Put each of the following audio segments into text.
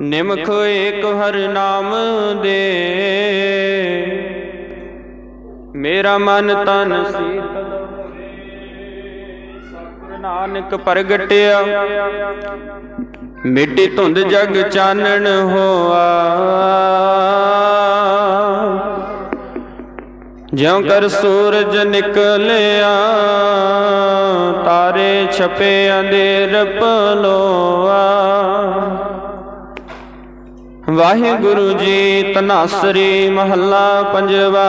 ਨਿਮਖ ਏਕ ਹਰ ਨਾਮ ਦੇ। ਮੇਰਾ ਮਨ ਤਨ ਸੀਤਲ ਸਤਿਗੁਰ ਨਾਨਕ ਪ੍ਰਗਟਿਆ। ਮਿੱਟੀ ਧੁੰਦ ਜਗ ਚਾਨਣ ਹੋਆ। ਜਿਉ ਕਰ ਸੂਰਜ ਨਿਕਲਿਆ, ਤਾਰੇ ਛਪੇ ਅੰਧੇਰ ਪਲੋਆ। ਵਾਹਿਗੁਰੂ ਜੀ ਤਨਾਸਰੀ ਮਹੱਲਾ ਪੰਜਵਾ।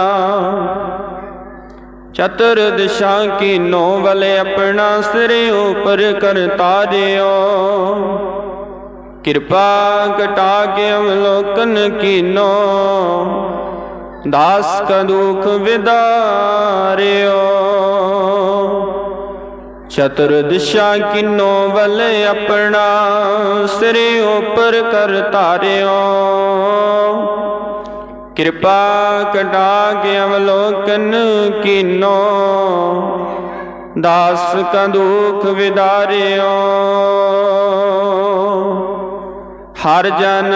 ਚਤੁਰ ਦਿਸ਼ਾ ਕੀ ਨੋ ਵਲੇ ਆਪਣਾ ਸਿਰ ਉਪਰ ਕਰਤਾ ਤਾਰਿਓ ਕਿਰਪਾ ਕਟਾ ਕੇ ਅਵਲੋਕਨ ਕੀਨੋ। ਦਾਸ ਕਾ ਦੁਖ ਵਿਦਾਰਿਓ। ਚਤੁਰ ਦਿਸ਼ਾ ਕਿਨੋ ਵਲੇ ਆਪਣਾ, ਸਿਰ ਉਪਰ ਕਰ ਧਾਰਿਓ। ਕਿਰਪਾ ਕਟਾ ਕੇ ਅਵਲੋਕਨ ਕੀਨੋ, ਦਾਸ ਕਾ ਦੁਖ ਵਿਦਾਰਿਓ। ਹਰ ਜਨ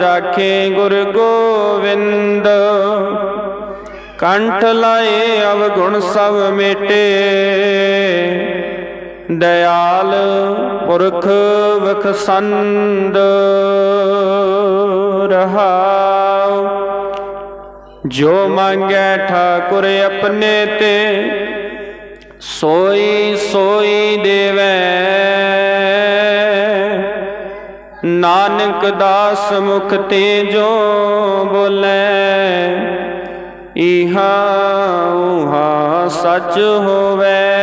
ਰਾਖੇ ਗੁਰ ਗੋਵਿੰਦ, ਕੰਠ ਲਾਏ ਅਵਗੁਣ ਸਭ ਮੇਟੇ। ਦਇਆਲ ਪੁਰਖ ਵਖਸੰਦ ਰਹਾਉ। ਜੋ ਮੰਗੈ ਠਾਕੁਰ ਆਪਣੇ ਤੇ, ਸੋਈ ਸੋਈ ਦੇਵੈ। ਨਾਨਕ ਦਾਸ ਮੁਖ ਤੇ ਜੋ ਬੋਲੇ, ਇਹਾ ਉਹਾ ਸੱਚ ਹੋਵੇ।